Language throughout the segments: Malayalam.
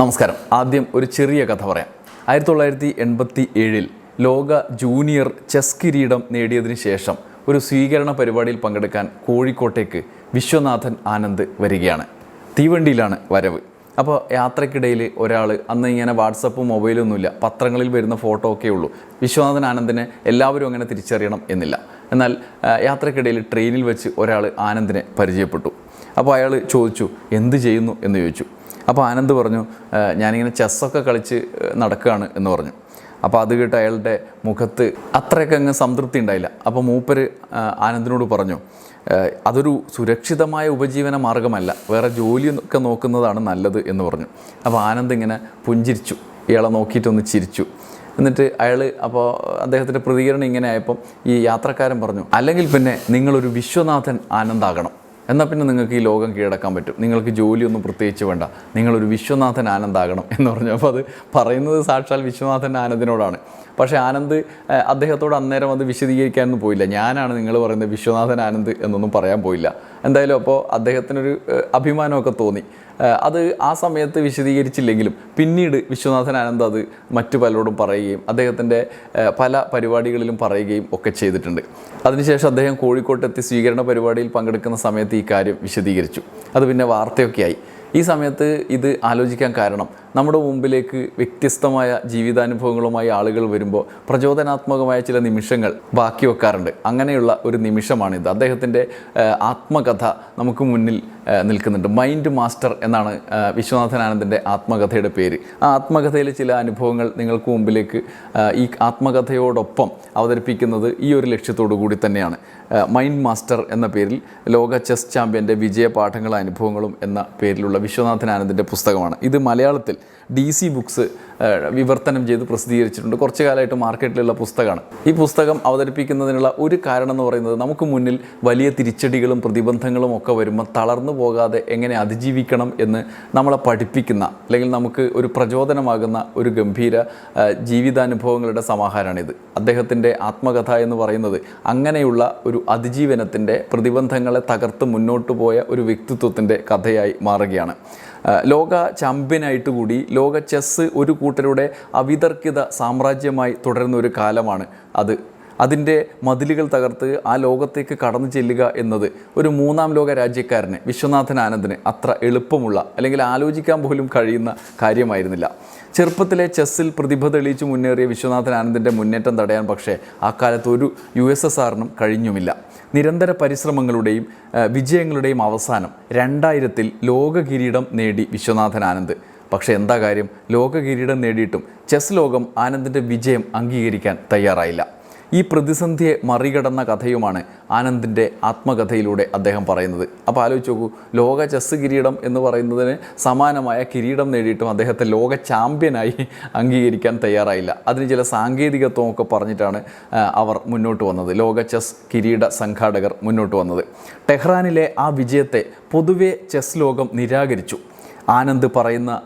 നമസ്കാരം. ആദ്യം ഒരു ചെറിയ കഥ പറയാം. ആയിരത്തി തൊള്ളായിരത്തി എൺപത്തി ഏഴിൽ ലോക ജൂനിയർ ചെസ് കിരീടം നേടിയതിനു ശേഷം ഒരു സ്വീകരണ പരിപാടിയിൽ പങ്കെടുക്കാൻ കോഴിക്കോട്ടേക്ക് വിശ്വനാഥൻ ആനന്ദ് വരികയാണ്. തീവണ്ടിയിലാണ് വരവ്. അപ്പോൾ യാത്രക്കിടയിൽ ഒരാൾ അന്ന് ഇങ്ങനെ വാട്സപ്പും മൊബൈലൊന്നുമില്ല. പത്രങ്ങളിൽ വരുന്ന ഫോട്ടോ ഒക്കെ ഉള്ളൂ. വിശ്വനാഥൻ ആനന്ദിനെ എല്ലാവരും അങ്ങനെ തിരിച്ചറിയണം എന്നില്ല. എന്നാൽ യാത്രക്കിടയിൽ ട്രെയിനിൽ വെച്ച് ഒരാൾ ആനന്ദിനെ പരിചയപ്പെട്ടു. അപ്പോൾ അയാൾ ചോദിച്ചു എന്ത് ചെയ്യുന്നു? എന്ന് ചോദിച്ചു. അപ്പോൾ ആനന്ദ് പറഞ്ഞു "ആ, ഞാനിങ്ങനെ ചെസ്സൊക്കെ കളിച്ച് നടക്കുകയാണ് എന്ന് പറഞ്ഞു. അപ്പോൾ അത് കേട്ട് അയാളുടെ മുഖത്ത് അത്രയൊക്കെ അങ്ങ് സംതൃപ്തി ഉണ്ടായില്ല. അപ്പോൾ മൂപ്പര് ആനന്ദിനോട് പറഞ്ഞു അതൊരു സുരക്ഷിതമായ ഉപജീവന മാർഗമല്ല. വേറെ ജോലിയൊക്കെ നോക്കുന്നതാണ് നല്ലത് എന്ന് പറഞ്ഞു. അപ്പോൾ ആനന്ദ് ഇങ്ങനെ പുഞ്ചിരിച്ചു. ഇയാളെ നോക്കിയിട്ടൊന്ന് ചിരിച്ചു. എന്നിട്ട് അയാൾ അപ്പോൾ അദ്ദേഹത്തിന്റെ പ്രതികരണം ഇങ്ങനെ ആയപ്പം ഈ യാത്രക്കാരൻ പറഞ്ഞു അല്ലെങ്കിൽ പിന്നെ നിങ്ങളൊരു വിശ്വനാഥൻ ആനന്ദാകണം. എന്നാൽ പിന്നെ നിങ്ങൾക്ക് ഈ ലോകം കീഴടക്കാൻ പറ്റും. നിങ്ങൾക്ക് ജോലിയൊന്നും പ്രത്യേകിച്ച് വേണ്ട. നിങ്ങളൊരു വിശ്വനാഥൻ ആനന്ദാകണം എന്ന് പറഞ്ഞു അപ്പോൾ അത് പറയുന്നത് സാക്ഷാൽ വിശ്വനാഥൻ ആനന്ദിനോടാണ്. പക്ഷേ ആനന്ദ് അദ്ദേഹത്തോട് അന്നേരം അത് വിശദീകരിക്കാനൊന്നും പോയില്ല. ഞാനാണ് നിങ്ങൾ പറയുന്നത് വിശ്വനാഥൻ ആനന്ദ് എന്നൊന്നും പറയാൻ പോയില്ല. എന്തായാലും അപ്പോൾ അദ്ദേഹത്തിനൊരു അഭിമാനമൊക്കെ തോന്നി. അത് ആ സമയത്ത് വിശദീകരിച്ചില്ലെങ്കിലും പിന്നീട് വിശ്വനാഥൻ ആനന്ദ് അത് മറ്റു പലരോടും പറയുകയും അദ്ദേഹത്തിന്റെ പല പരിപാടികളിലും പറയുകയും ഒക്കെ ചെയ്തിട്ടുണ്ട്. അതിനുശേഷം അദ്ദേഹം കോഴിക്കോട്ടെത്തി സ്വീകരണ പരിപാടിയിൽ പങ്കെടുക്കുന്ന സമയത്ത് ഈ കാര്യം വിശദീകരിച്ചു. അത് പിന്നെ വാർത്തയൊക്കെയായി. ഈ സമയത്ത് ഇത് ആലോചിക്കാൻ കാരണം നമ്മുടെ മുമ്പിലേക്ക് വ്യത്യസ്തമായ ജീവിതാനുഭവങ്ങളുമായി ആളുകൾ വരുമ്പോൾ പ്രചോദനാത്മകമായ ചില നിമിഷങ്ങൾ ബാക്കി വെക്കാറുണ്ട്. അങ്ങനെയുള്ള ഒരു നിമിഷമാണിത്. അദ്ദേഹത്തിന്റെ ആത്മകഥ നമുക്ക് മുന്നിൽ നിൽക്കുന്നുണ്ട്. മൈൻഡ് മാസ്റ്റർ എന്നാണ് വിശ്വനാഥൻ ആനന്ദിന്റെ ആത്മകഥയുടെ പേര്. ആ ആത്മകഥയിലെ ചില അനുഭവങ്ങൾ നിങ്ങൾക്ക് മുമ്പിലേക്ക് ഈ ആത്മകഥയോടൊപ്പം അവതരിപ്പിക്കുന്നത് ഈ ഒരു ലക്ഷ്യത്തോടു കൂടി തന്നെയാണ്. മൈൻഡ് മാസ്റ്റർ എന്ന പേരിൽ ലോക ചെസ് ചാമ്പ്യന്റെ വിജയ പാഠങ്ങളും അനുഭവങ്ങളും എന്ന പേരിലുള്ള വിശ്വനാഥൻ ആനന്ദിന്റെ പുസ്തകമാണ്. ഇത് മലയാളത്തിൽ ഡി സി ബുക്സ് വിവർത്തനം ചെയ്ത് പ്രസിദ്ധീകരിച്ചിട്ടുണ്ട്. കുറച്ച് കാലമായിട്ട് മാർക്കറ്റിലുള്ള പുസ്തകമാണ്. ഈ പുസ്തകം അവതരിപ്പിക്കുന്നതിനുള്ള ഒരു കാരണം എന്ന് പറയുന്നത് നമുക്ക് മുന്നിൽ വലിയ തിരിച്ചടികളും പ്രതിബന്ധങ്ങളും ഒക്കെ വരുമ്പോൾ തളർന്നു പോകാതെ എങ്ങനെ അതിജീവിക്കണം എന്ന് നമ്മളെ പഠിപ്പിക്കുന്ന അല്ലെങ്കിൽ നമുക്ക് ഒരു പ്രചോദനമാകുന്ന ഒരു ഗംഭീര ജീവിതാനുഭവങ്ങളുടെ സമാഹാരമാണിത്. അദ്ദേഹത്തിന്റെ ആത്മകഥ എന്ന് പറയുന്നത് അങ്ങനെയുള്ള ഒരു അതിജീവനത്തിന്റെ പ്രതിബന്ധങ്ങളെ തകർത്ത് മുന്നോട്ട് പോയ ഒരു വ്യക്തിത്വത്തിന്റെ കഥയായി മാറുകയാണ്. ലോക ചാമ്പ്യനായിട്ട് കൂടി ലോക ചെസ്സ് ഒരു കൂട്ടരുടെ അവിതർക്കിത സാമ്രാജ്യമായി തുടരുന്ന ഒരു കാലമാണ് അത്. അതിന്റെ മതിലുകൾ തകർത്ത് ആ ലോകത്തേക്ക് കടന്നു ചെല്ലുക എന്നത് ഒരു മൂന്നാം ലോക രാജ്യക്കാരന് വിശ്വനാഥൻ ആനന്ദിന് അത്ര എളുപ്പമുള്ള അല്ലെങ്കിൽ ആലോചിക്കാൻ പോലും കഴിയുന്ന കാര്യമായിരുന്നില്ല. ചെറുപ്പത്തിലെ ചെസ്സിൽ പ്രതിഭ തെളിയിച്ച് മുന്നേറിയ വിശ്വനാഥൻ ആനന്ദിന്റെ മുന്നേറ്റം തടയാൻ പക്ഷേ ആ കാലത്ത് ഒരു യു എസ് എസ് ആറിനും കഴിഞ്ഞുമില്ല. നിരന്തര പരിശ്രമങ്ങളുടെയും വിജയങ്ങളുടെയും അവസാനം രണ്ടായിരത്തിൽ ലോക കിരീടം നേടി വിശ്വനാഥൻ ആനന്ദ്. പക്ഷേ എന്താ കാര്യം? ലോക കിരീടം നേടിയിട്ടും ചെസ് ലോകം ആനന്ദിന്റെ വിജയം അംഗീകരിക്കാൻ തയ്യാറായില്ല. ഈ പ്രതിസന്ധിയെ മറികടന്ന കഥയുമാണ് ആനന്ദിന്റെ ആത്മകഥയിലൂടെ അദ്ദേഹം പറയുന്നത്. അപ്പോൾ ആലോചിച്ച് നോക്കൂ ലോക ചെസ് കിരീടം എന്ന് പറയുന്നതിന് സമാനമായ കിരീടം നേടിയിട്ടും അദ്ദേഹത്തെ ലോക ചാമ്പ്യനായി അംഗീകരിക്കാൻ തയ്യാറായില്ല. അതിന് ചില സാങ്കേതികത്വമൊക്കെ പറഞ്ഞിട്ടാണ് അവർ മുന്നോട്ട് വന്നത്. ലോക ചെസ് കിരീട സംഘാടകർ മുന്നോട്ട് വന്നത്. ടെഹ്റാനിലെ ആ വിജയത്തെ പൊതുവെ ചെസ് ലോകം നിരാകരിച്ചു. ആനന്ദ് പറയുന്ന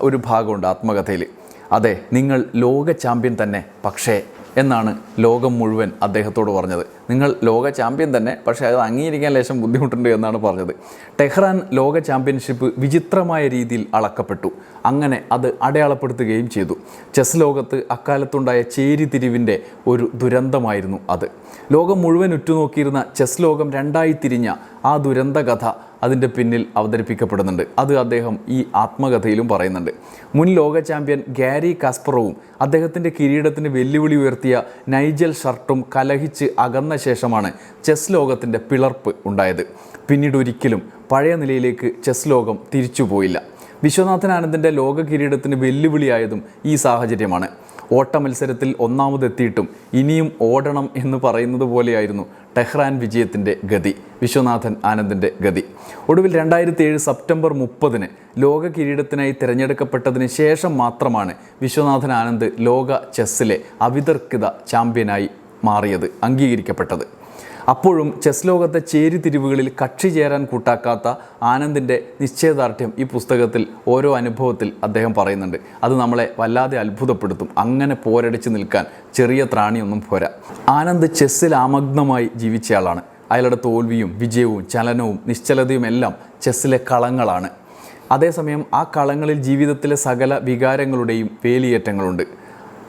ഒരു ഭാഗമുണ്ട് ആത്മകഥയിൽ അതെ നിങ്ങൾ ലോക ചാമ്പ്യൻ തന്നെ പക്ഷേ എന്നാണ് ലോകം മുഴുവൻ അദ്ദേഹത്തോട് പറഞ്ഞത്. നിങ്ങൾ ലോക ചാമ്പ്യൻ തന്നെ പക്ഷേ അത് അംഗീകരിക്കാൻ ലേശം ബുദ്ധിമുട്ടുണ്ട് എന്നാണ് പറഞ്ഞത്. ടെഹ്റാൻ ലോക ചാമ്പ്യൻഷിപ്പ് വിചിത്രമായ രീതിയിൽ അളക്കപ്പെട്ടു. അങ്ങനെ അത് അടയാളപ്പെടുത്തുകയും ചെയ്തു. ചെസ് ലോകത്ത് അക്കാലത്തുണ്ടായ ചേരിതിരിവിന്റെ ഒരു ദുരന്തമായിരുന്നു അത്. ലോകം മുഴുവൻ ഉറ്റുനോക്കിയിരുന്ന ചെസ് ലോകം രണ്ടായി തിരിഞ്ഞ ആ ദുരന്ത കഥ അതിന്റെ പിന്നിൽ അവതരിപ്പിക്കപ്പെടുന്നുണ്ട്. അത് അദ്ദേഹം ഈ ആത്മകഥയിലും പറയുന്നുണ്ട്. മുൻ ലോക ചാമ്പ്യൻ ഗാരി കാസ്പറോവും അദ്ദേഹത്തിന്റെ കിരീടത്തിന് വെല്ലുവിളി ഉയർത്തിയ നൈജൽ ഷർട്ടും കലഹിച്ച് അകന്ന ശേഷമാണ് ചെസ് ലോകത്തിന്റെ പിളർപ്പ് ഉണ്ടായത്. പിന്നീട് ഒരിക്കലും പഴയ നിലയിലേക്ക് ചെസ് ലോകം തിരിച്ചുപോയില്ല. വിശ്വനാഥൻ ആനന്ദിന്റെ ലോക കിരീടത്തിന് വെല്ലുവിളിയായതും ഈ സാഹചര്യമാണ്. ഓട്ട മത്സരത്തിൽ ഒന്നാമതെത്തിയിട്ടും ഇനിയും ഓടണം എന്ന് പറയുന്നത് പോലെയായിരുന്നു ടെഹ്റാൻ വിജയത്തിന്റെ ഗതി വിശ്വനാഥൻ ആനന്ദിന്റെ ഗതി. ഒടുവിൽ രണ്ടായിരത്തി ഏഴ് സെപ്റ്റംബർ മുപ്പതിന് ലോക കിരീടത്തിനായി തിരഞ്ഞെടുക്കപ്പെട്ടതിന് ശേഷം മാത്രമാണ് വിശ്വനാഥൻ ആനന്ദ് ലോക ചെസ്സിലെ അവിതർക്കിത ചാമ്പ്യനായി മാറിയത് അംഗീകരിക്കപ്പെട്ടത്. അപ്പോഴും ചെസ് ലോകത്തെ ചേരിതിരിവുകളിൽ കക്ഷി ചേരാൻ കൂട്ടാക്കാത്ത ആനന്ദിന്റെ നിശ്ചയദാർഢ്യം ഈ പുസ്തകത്തിൽ ഓരോ അനുഭവത്തിൽ അദ്ദേഹം പറയുന്നുണ്ട്. അത് നമ്മളെ വല്ലാതെ അത്ഭുതപ്പെടുത്തും. അങ്ങനെ പോരടിച്ചു നിൽക്കാൻ ചെറിയ ത്രാണിയൊന്നും പോരാ. ആനന്ദ് ചെസ്സിൽ ആമഗ്നമായി ജീവിച്ചയാളാണ്. അയാളുടെ തോൽവിയും വിജയവും ചലനവും നിശ്ചലതയും എല്ലാം ചെസ്സിലെ കളങ്ങളാണ്. അതേസമയം ആ കളങ്ങളിൽ ജീവിതത്തിലെ സകല വികാരങ്ങളുടെയും വേലിയേറ്റങ്ങളുണ്ട്.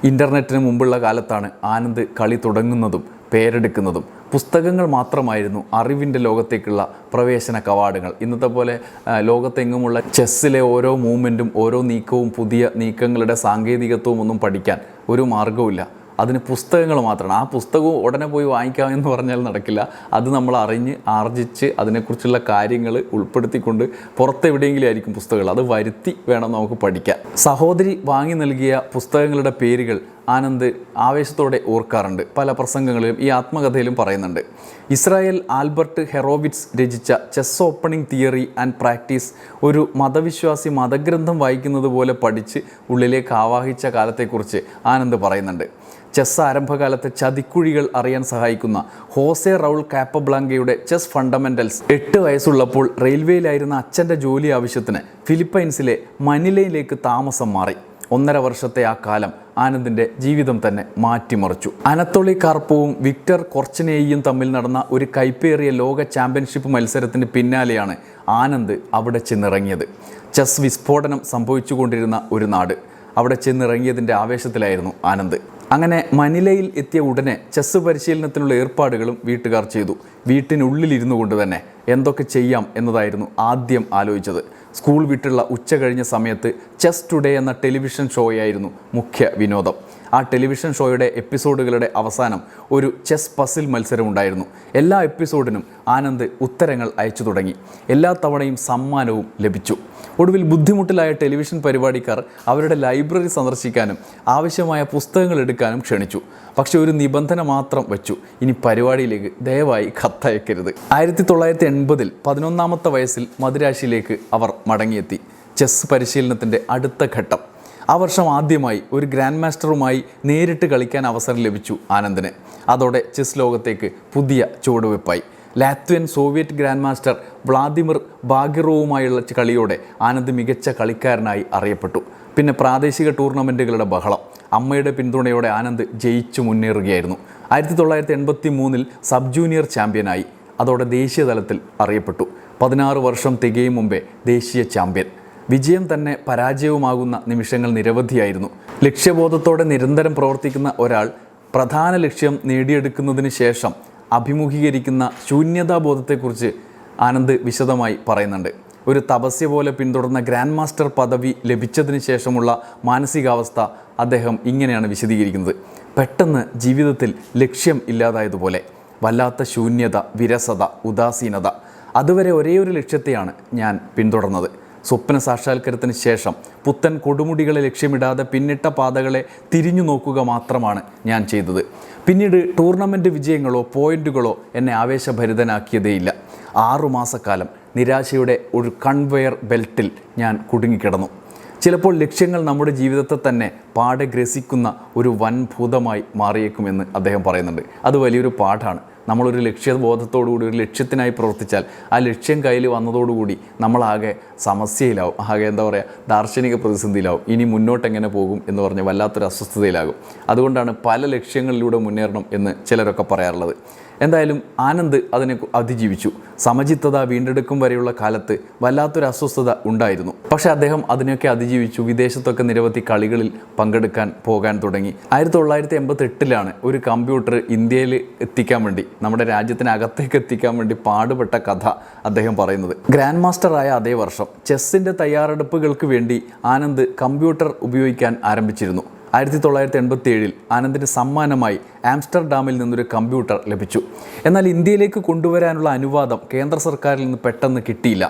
ഇന്റർനെറ്റിന് മുമ്പുള്ള കാലത്താണ് ആനന്ദ് കളി തുടങ്ങുന്നതും പേരെടുക്കുന്നതും. പുസ്തകങ്ങൾ മാത്രമായിരുന്നു അറിവിന്റെ ലോകത്തേക്കുള്ള പ്രവേശന കവാടങ്ങൾ. ഇന്നത്തെ പോലെ ലോകത്തെങ്ങുമുള്ള ചെസ്സിലെ ഓരോ മൂവ്മെന്റും ഓരോ നീക്കവും പുതിയ നീക്കങ്ങളുടെ സാങ്കേതികത്വവും ഒന്നും പഠിക്കാൻ ഒരു മാർഗവുമില്ല അതിന് പുസ്തകങ്ങൾ മാത്രമാണ്. ആ പുസ്തകവും ഉടനെ പോയി വാങ്ങിക്കാം എന്ന് പറഞ്ഞാൽ നടക്കില്ല. അത് നമ്മൾ അറിഞ്ഞ് ആർജിച്ച് അതിനെക്കുറിച്ചുള്ള കാര്യങ്ങൾ ഉൾപ്പെടുത്തിക്കൊണ്ട് പുറത്തെവിടെയെങ്കിലും ആയിരിക്കും പുസ്തകങ്ങൾ. അത് വരുത്തി വേണം നമുക്ക് പഠിക്കാം സഹോദരി വാങ്ങി നൽകിയ പുസ്തകങ്ങളുടെ പേരുകൾ ആനന്ദ് ആവേശത്തോടെ ഓർക്കാറുണ്ട്. പല പ്രസംഗങ്ങളിലും ഈ ആത്മകഥയിലും പറയുന്നുണ്ട്. ഇസ്രായേൽ ആൽബർട്ട് ഹെറോവിറ്റ്സ് രചിച്ച chess opening theory and practice ഒരു മതവിശ്വാസി മതഗ്രന്ഥം വായിക്കുന്നത് പോലെ പഠിച്ച് ഉള്ളിലേക്ക് ആവാഹിച്ച കാലത്തെക്കുറിച്ച് ആനന്ദ് പറയുന്നുണ്ട്. ചെസ് ആരംഭകാലത്തെ ചതിക്കുഴികൾ അറിയാൻ സഹായിക്കുന്ന ഹോസെ റൗൾ കാപ്പബ്ലാങ്കയുടെ ചെസ് ഫണ്ടമെന്റൽസ് എട്ട് വയസ്സുള്ളപ്പോൾ റെയിൽവേയിലായിരുന്ന അച്ഛന്റെ ജോലി ആവശ്യത്തിന് ഫിലിപ്പൈൻസിലെ മനിലയിലേക്ക് താമസം മാറി. ഒന്നര വർഷത്തെ ആ കാലം ആനന്ദിന്റെ ജീവിതം തന്നെ മാറ്റിമറിച്ചു. അനത്തോളി കാർപ്പവും വിക്ടർ കൊർച്ചനേയും തമ്മിൽ നടന്ന ഒരു കൈപ്പേറിയ ലോക ചാമ്പ്യൻഷിപ്പ് മത്സരത്തിന് പിന്നാലെയാണ് ആനന്ദ് അവിടെ ചെന്നിറങ്ങിയത്. ചെസ് വിസ്ഫോടനം സംഭവിച്ചുകൊണ്ടിരുന്ന ഒരു നാട്. അവിടെ ചെന്നിറങ്ങിയതിന്റെ ആവേശത്തിലായിരുന്നു ആനന്ദ്. അങ്ങനെ മനിലയിൽ എത്തിയ ഉടനെ ചെസ് പരിശീലനത്തിനുള്ള ഏർപ്പാടുകളും വീട്ടുകാർ ചെയ്തു. വീട്ടിനുള്ളിലിരുന്നു കൊണ്ട് തന്നെ എന്തൊക്കെ ചെയ്യാം എന്നതായിരുന്നു ആദ്യം ആലോചിച്ചത്. സ്കൂൾ വിട്ടുള്ള ഉച്ച കഴിഞ്ഞ സമയത്ത് ചെസ് ടുഡേ എന്ന ടെലിവിഷൻ ഷോയായിരുന്നു മുഖ്യ വിനോദം. ആ ടെലിവിഷൻ ഷോയുടെ എപ്പിസോഡുകളുടെ അവസാനം ഒരു ചെസ് പസിൽ മത്സരം ഉണ്ടായിരുന്നു എല്ലാ എപ്പിസോഡിനും ആനന്ദ് ഉത്തരങ്ങൾ അയച്ചു തുടങ്ങി. എല്ലാ തവണയും സമ്മാനവും ലഭിച്ചു. ഒടുവിൽ ബുദ്ധിമുട്ടിലായ ടെലിവിഷൻ പരിപാടിക്കാർ അവരുടെ ലൈബ്രറി സന്ദർശിക്കാനും ആവശ്യമായ പുസ്തകങ്ങൾ എടുക്കാനും ക്ഷണിച്ചു. പക്ഷേ ഒരു നിബന്ധന മാത്രം വെച്ചു. ഇനി പരിപാടിയിലേക്ക് ദയവായി കത്തയക്കരുത്. ആയിരത്തി തൊള്ളായിരത്തി എൺപതിൽ പതിനൊന്നാമത്തെ വയസ്സിൽ മദുരാശിയിലേക്ക് അവർ മടങ്ങിയെത്തി. ചെസ് പരിശീലനത്തിന്റെ അടുത്ത ഘട്ടം. ആ വർഷം ആദ്യമായി ഒരു ഗ്രാൻഡ് മാസ്റ്ററുമായി നേരിട്ട് കളിക്കാൻ അവസരം ലഭിച്ചു ആനന്ദിന്. അതോടെ ചെസ് ലോകത്തേക്ക് പുതിയ ചുവടുവെപ്പായി Latvian Soviet grand master Vladimir ബാഗിറോവുമായുള്ള കളിയോടെ ആനന്ദ് മികച്ച കളിക്കാരനായി അറിയപ്പെട്ടു. പിന്നെ പ്രാദേശിക ടൂർണമെന്റുകളുടെ ബഹളം. അമ്മയുടെ പിന്തുണയോടെ ആനന്ദ് ജയിച്ചു മുന്നേറുകയായിരുന്നു. ആയിരത്തി തൊള്ളായിരത്തി എൺപത്തി മൂന്നിൽ സബ് ജൂനിയർ ചാമ്പ്യനായി. അതോടെ ദേശീയ തലത്തിൽ അറിയപ്പെട്ടു. പതിനാറ് വർഷം തികയും മുമ്പേ ദേശീയ ചാമ്പ്യൻ. വിജയം തന്നെ പരാജയവുമാകുന്ന നിമിഷങ്ങൾ നിരവധിയായിരുന്നു. ലക്ഷ്യബോധത്തോടെ നിരന്തരം പ്രവർത്തിക്കുന്ന ഒരാൾ പ്രധാന ലക്ഷ്യം നേടിയെടുക്കുന്നതിന് ശേഷം അഭിമുഖീകരിക്കുന്ന ശൂന്യതാബോധത്തെക്കുറിച്ച് ആനന്ദ് വിശദമായി പറയുന്നുണ്ട്. ഒരു തപസ്യ പോലെ പിന്തുടർന്ന ഗ്രാൻഡ് മാസ്റ്റർ പദവി ലഭിച്ചതിന് ശേഷമുള്ള മാനസികാവസ്ഥ അദ്ദേഹം ഇങ്ങനെയാണ് വിശദീകരിക്കുന്നത്. പെട്ടെന്ന് ജീവിതത്തിൽ ലക്ഷ്യം ഇല്ലാതായതുപോലെ വല്ലാത്ത ശൂന്യത വിരസത ഉദാസീനത അതുവരെ ഒരേ ഒരു ലക്ഷ്യത്തെയാണ് ഞാൻ പിന്തുടർന്നത്. സ്വപ്ന സാക്ഷാത്കാരത്തിന് ശേഷം പുത്തൻ കൊടുമുടികളെ ലക്ഷ്യമിടാതെ പിന്നിട്ട പാതകളെ തിരിഞ്ഞു നോക്കുക മാത്രമാണ് ഞാൻ ചെയ്തത്. പിന്നീട് ടൂർണമെന്റ് വിജയങ്ങളോ പോയിന്റുകളോ എന്നെ ആവേശഭരിതനാക്കിയതേയില്ല. ആറുമാസക്കാലം നിരാശയുടെ ഒരു കൺവെയർ ബെൽറ്റിൽ ഞാൻ കുടുങ്ങിക്കിടന്നു. ചിലപ്പോൾ ലക്ഷ്യങ്ങൾ നമ്മുടെ ജീവിതത്തെ തന്നെ പാടെ ഗ്രസിക്കുന്ന ഒരു വൻഭൂതമായി മാറിയേക്കുമെന്ന് അദ്ദേഹം പറയുന്നുണ്ട്. അത് വലിയൊരു പാഠമാണ് നമ്മളൊരു ലക്ഷ്യബോധത്തോടുകൂടി ഒരു ലക്ഷ്യത്തിനായി പ്രവർത്തിച്ചാൽ ആ ലക്ഷ്യം കയ്യിൽ വന്നതോടുകൂടി നമ്മളാകെ സമസ്യയിലാവും ആകെ എന്താ പറയുക ദാർശനിക പ്രതിസന്ധിയിലാവും. ഇനി മുന്നോട്ട് എങ്ങനെ പോകും എന്ന് പറഞ്ഞ് വല്ലാത്തൊരു അസ്വസ്ഥതയിലാകും. അതുകൊണ്ടാണ് പല ലക്ഷ്യങ്ങളിലൂടെ മുന്നേറണം എന്ന് ചിലരൊക്കെ പറയാറുള്ളത്. എന്തായാലും ആനന്ദ് അതിനെ അതിജീവിച്ചു. സമചിത്തത വീണ്ടെടുക്കും വരെയുള്ള കാലത്ത് വല്ലാത്തൊരു അസ്വസ്ഥത ഉണ്ടായിരുന്നു. പക്ഷേ അദ്ദേഹം അതിനെയൊക്കെ അതിജീവിച്ചു. വിദേശത്തൊക്കെ നിരവധി കളികളിൽ പങ്കെടുക്കാൻ പോകാൻ തുടങ്ങി. ആയിരത്തി തൊള്ളായിരത്തി എൺപത്തി എട്ടിലാണ് ഒരു കമ്പ്യൂട്ടർ ഇന്ത്യയിൽ എത്തിക്കാൻ വേണ്ടി നമ്മുടെ രാജ്യത്തിനകത്തേക്ക് എത്തിക്കാൻ വേണ്ടി പാടുപെട്ട കഥ അദ്ദേഹം പറയുന്നത്. ഗ്രാൻഡ് മാസ്റ്ററായ അതേ വർഷം ചെസ്സിന്റെ തയ്യാറെടുപ്പുകൾക്ക് വേണ്ടി ആനന്ദ് കമ്പ്യൂട്ടർ ഉപയോഗിക്കാൻ ആരംഭിച്ചിരുന്നു. ആയിരത്തി തൊള്ളായിരത്തി എൺപത്തി ഏഴിൽ ആനന്ദിന് സമ്മാനമായി ആംസ്റ്റർഡാമിൽ നിന്നൊരു കമ്പ്യൂട്ടർ ലഭിച്ചു. എന്നാൽ ഇന്ത്യയിലേക്ക് കൊണ്ടുവരാനുള്ള അനുവാദം കേന്ദ്ര സർക്കാരിൽ നിന്ന് പെട്ടെന്ന് കിട്ടിയില്ല.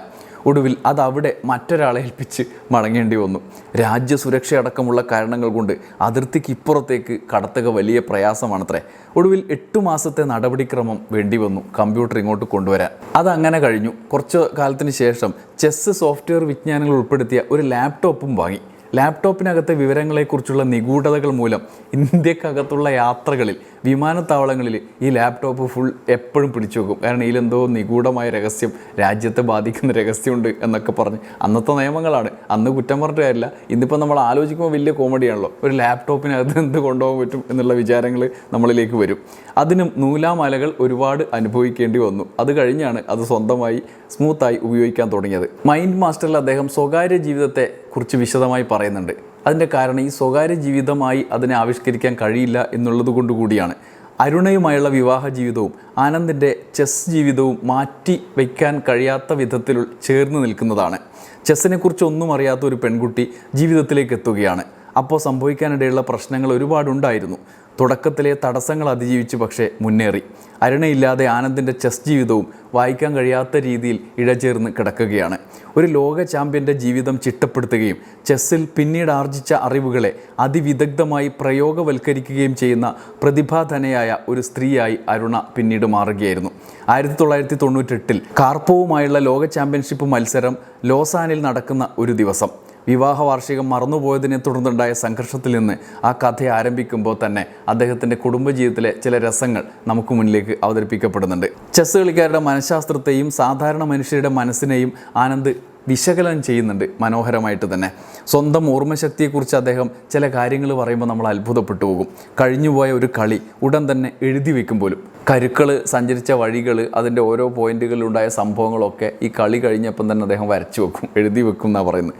ഒടുവിൽ അത് അവിടെ മറ്റൊരാളെ ഏൽപ്പിച്ച് മടങ്ങേണ്ടി വന്നു. രാജ്യസുരക്ഷയടക്കമുള്ള കാരണങ്ങൾ കൊണ്ട് അതിർത്തിക്ക് ഇപ്പുറത്തേക്ക് കടത്തുക വലിയ പ്രയാസമാണത്രേ. ഒടുവിൽ എട്ടു മാസത്തെ നടപടിക്രമം വേണ്ടി വന്നു കമ്പ്യൂട്ടർ ഇങ്ങോട്ട് കൊണ്ടുവരാൻ. അതങ്ങനെ കഴിഞ്ഞു. കുറച്ച് കാലത്തിന് ശേഷം ചെസ് സോഫ്റ്റ്വെയർ വിജ്ഞാനങ്ങൾ ഉൾപ്പെടുത്തിയ ഒരു ലാപ്ടോപ്പും വാങ്ങി. ലാപ്ടോപ്പിനകത്തെ വിവരങ്ങളെക്കുറിച്ചുള്ള നിഗൂഢതകൾ മൂലം ഇന്ത്യക്കകത്തുള്ള യാത്രകളിൽ വിമാനത്താവളങ്ങളിൽ ഈ ലാപ്ടോപ്പ് ഫുൾ എപ്പോഴും പിടിച്ചു വെക്കും. കാരണം ഇതിലെന്തോ നിഗൂഢമായ രഹസ്യം രാജ്യത്തെ ബാധിക്കുന്ന രഹസ്യമുണ്ട് എന്നൊക്കെ പറഞ്ഞ് അന്നത്തെ നിയമങ്ങളാണ്. അന്ന് കുറ്റം പറഞ്ഞിട്ട് കാര്യമില്ല. ഇന്നിപ്പോൾ നമ്മൾ ആലോചിക്കുമ്പോൾ വലിയ കോമഡിയാണല്ലോ ഒരു ലാപ്ടോപ്പിനകത്ത് എന്ത് കൊണ്ടുപോകാൻ പറ്റും എന്നുള്ള വിചാരങ്ങൾ നമ്മളിലേക്ക് വരും. അതിനും നൂലാമലകൾ ഒരുപാട് അനുഭവിക്കേണ്ടി വന്നു. അത് കഴിഞ്ഞാണ് അത് സ്വന്തമായി സ്മൂത്തായി ഉപയോഗിക്കാൻ തുടങ്ങിയത്. മൈൻഡ് മാസ്റ്ററിൽ അദ്ദേഹം സ്വകാര്യ ജീവിതത്തെ കുറിച്ച് വിശദമായി പറയുന്നുണ്ട്. അതിന്റെ കാരണം ഈ സ്വകാര്യ ജീവിതമായി അതിനെ ആവിഷ്കരിക്കാൻ കഴിയില്ല എന്നുള്ളത് കൊണ്ട് കൂടിയാണ്. അരുണയുമായുള്ള വിവാഹ ജീവിതവും ആനന്ദിന്റെ ചെസ് ജീവിതവും മാറ്റി വയ്ക്കാൻ കഴിയാത്ത വിധത്തിൽ ചേർന്ന് നിൽക്കുന്നതാണ്. ചെസ്സിനെക്കുറിച്ച് ഒന്നും അറിയാത്ത ഒരു പെൺകുട്ടി ജീവിതത്തിലേക്ക് എത്തുകയാണ്. അപ്പോൾ സംഭവിക്കാനിടയുള്ള പ്രശ്നങ്ങൾ ഒരുപാടുണ്ടായിരുന്നു. തുടക്കത്തിലെ തടസ്സങ്ങൾ അതിജീവിച്ച് പക്ഷേ മുന്നേറി. അരുണയില്ലാതെ ആനന്ദിന്റെ ചെസ് ജീവിതവും വായിക്കാൻ കഴിയാത്ത രീതിയിൽ ഇഴചേർന്ന് കിടക്കുകയാണ്. ഒരു ലോക ചാമ്പ്യന്റെ ജീവിതം ചിട്ടപ്പെടുത്തുകയും ചെസ്സിൽ പിന്നീട് ആർജിച്ച അറിവുകളെ അതിവിദഗ്ധമായി പ്രയോഗവൽക്കരിക്കുകയും ചെയ്യുന്ന പ്രതിഭാധനയായ ഒരു സ്ത്രീയായി അരുണ പിന്നീട് മാറുകയായിരുന്നു. ആയിരത്തി തൊള്ളായിരത്തി തൊണ്ണൂറ്റെട്ടിൽ കാർപ്പോവുമായുള്ള ലോക ചാമ്പ്യൻഷിപ്പ് മത്സരം ലോസാനിൽ നടക്കുന്ന ഒരു ദിവസം. വിവാഹ വാർഷികം മറന്നുപോയതിനെ തുടർന്നുണ്ടായ സംഘർഷത്തിൽ നിന്ന് ആ കഥ ആരംഭിക്കുമ്പോൾ തന്നെ അദ്ദേഹത്തിന്റെ കുടുംബജീവിതത്തിലെ ചില രസങ്ങൾ നമുക്ക് മുന്നിലേക്ക് അവതരിപ്പിക്കപ്പെടുന്നുണ്ട്. ചെസ് കളിക്കാരുടെ മനഃശാസ്ത്രത്തെയും സാധാരണ മനുഷ്യരുടെ മനസ്സിനെയും ആനന്ദ് വിശകലനം ചെയ്യുന്നുണ്ട് മനോഹരമായിട്ട് തന്നെ. സ്വന്തം ഓർമ്മശക്തിയെക്കുറിച്ച് അദ്ദേഹം ചില കാര്യങ്ങൾ പറയുമ്പോൾ നമ്മൾ അത്ഭുതപ്പെട്ടു പോകും. കഴിഞ്ഞുപോയ ഒരു കളി ഉടൻ തന്നെ എഴുതി വെക്കും പോലും. കരുക്കൾ സഞ്ചരിച്ച വഴികൾ അതിന്റെ ഓരോ പോയിന്റുകളിലുണ്ടായ സംഭവങ്ങളൊക്കെ ഈ കളി കഴിഞ്ഞപ്പം തന്നെ അദ്ദേഹം വരച്ചു വെക്കും. എഴുതി വെക്കും എന്നാണ് പറയുന്നത്.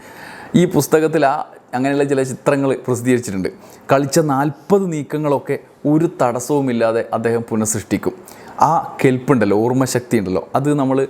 ഈ പുസ്തകത്തിൽ ആ അങ്ങനെയുള്ള ചില ചിത്രങ്ങൾ പ്രസിദ്ധീകരിച്ചിട്ടുണ്ട്. കളിച്ച നാൽപ്പത് നീക്കങ്ങളൊക്കെ ഒരു തടസ്സവുമില്ലാതെ അദ്ദേഹം പുനഃസൃഷ്ടിക്കും. ആ കെൽപ്പുണ്ടല്ലോ ഓർമ്മശക്തി ഉണ്ടല്ലോ അത് നമ്മൾ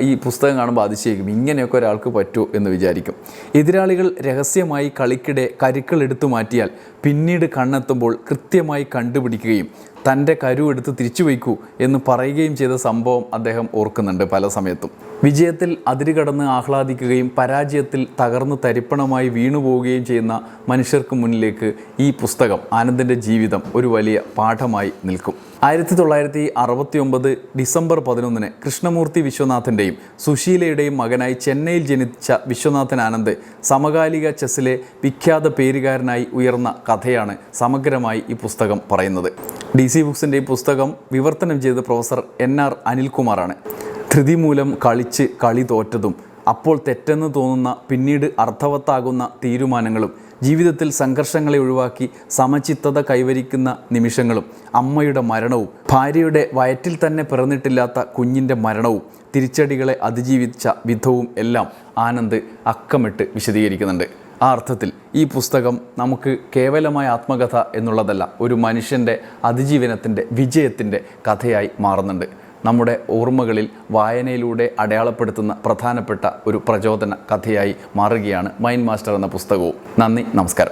ഈ പുസ്തകം കാണുമ്പോൾ അതിശയിക്കും. ഇങ്ങനെയൊക്കെ ഒരാൾക്ക് പറ്റുമോ എന്ന് വിചാരിക്കും. എതിരാളികൾ രഹസ്യമായി കളിക്കിടെ കരുക്കൾ എടുത്തു മാറ്റിയാൽ പിന്നീട് കണ്ണെത്തുമ്പോൾ കൃത്യമായി കണ്ടുപിടിക്കുകയും തന്റെ കരു എടുത്ത് തിരിച്ചു വയ്ക്കൂ എന്ന് പറയുകയും ചെയ്ത സംഭവം അദ്ദേഹം ഓർക്കുന്നുണ്ട് പല സമയത്തും. വിജയത്തിൽ അതിരുകടന്ന് ആഹ്ലാദിക്കുകയും പരാജയത്തിൽ തകർന്ന് തരിപ്പണമായി വീണുപോവുകയും ചെയ്യുന്ന മനുഷ്യർക്ക് മുന്നിലേക്ക് ഈ പുസ്തകം ആനന്ദിന്റെ ജീവിതം ഒരു വലിയ പാഠമായി നിൽക്കും. ആയിരത്തി തൊള്ളായിരത്തി അറുപത്തി ഒമ്പത് ഡിസംബർ പതിനൊന്നിന് കൃഷ്ണമൂർത്തി വിശ്വനാഥന്റെയും സുശീലയുടെയും മകനായി ചെന്നൈയിൽ ജനിച്ച വിശ്വനാഥൻ ആനന്ദ് സമകാലിക ചെസ്സിലെ വിഖ്യാത പേരുകാരനായി ഉയർന്ന കഥയാണ് സമഗ്രമായി ഈ പുസ്തകം പറയുന്നത്. ഡി സി ബുക്സിന്റെ ഈ പുസ്തകം വിവർത്തനം ചെയ്ത പ്രൊഫസർ എൻ ആർ അനിൽകുമാറാണ്. ധൃതി മൂലം കളിച്ച് കളി തോറ്റതും അപ്പോൾ തെറ്റെന്ന് തോന്നുന്ന പിന്നീട് അർത്ഥവത്താകുന്ന തീരുമാനങ്ങളും ജീവിതത്തിൽ സംഘർഷങ്ങളെ ഒഴിവാക്കി സമചിത്തത കൈവരിക്കുന്ന നിമിഷങ്ങളും അമ്മയുടെ മരണവും ഭാര്യയുടെ വയറ്റിൽ തന്നെ പിറന്നിട്ടില്ലാത്ത കുഞ്ഞിന്റെ മരണവും തിരിച്ചടികളെ അതിജീവിച്ച വിധവും എല്ലാം ആനന്ദ് അക്കമിട്ട് വിശദീകരിക്കുന്നുണ്ട്. ആ അർത്ഥത്തിൽ ഈ പുസ്തകം നമുക്ക് കേവലമായ ആത്മകഥ എന്നുള്ളതല്ല ഒരു മനുഷ്യന്റെ അതിജീവനത്തിന്റെ വിജയത്തിന്റെ കഥയായി മാറുന്നുണ്ട്. നമ്മുടെ ഓർമ്മകളിൽ വായനയിലൂടെ അടയാളപ്പെടുത്തുന്ന പ്രധാനപ്പെട്ട ഒരു പ്രചോദന കഥയായി മാറുകയാണ് മൈൻഡ് മാസ്റ്റർ എന്ന പുസ്തകവും. നന്ദി നമസ്കാരം.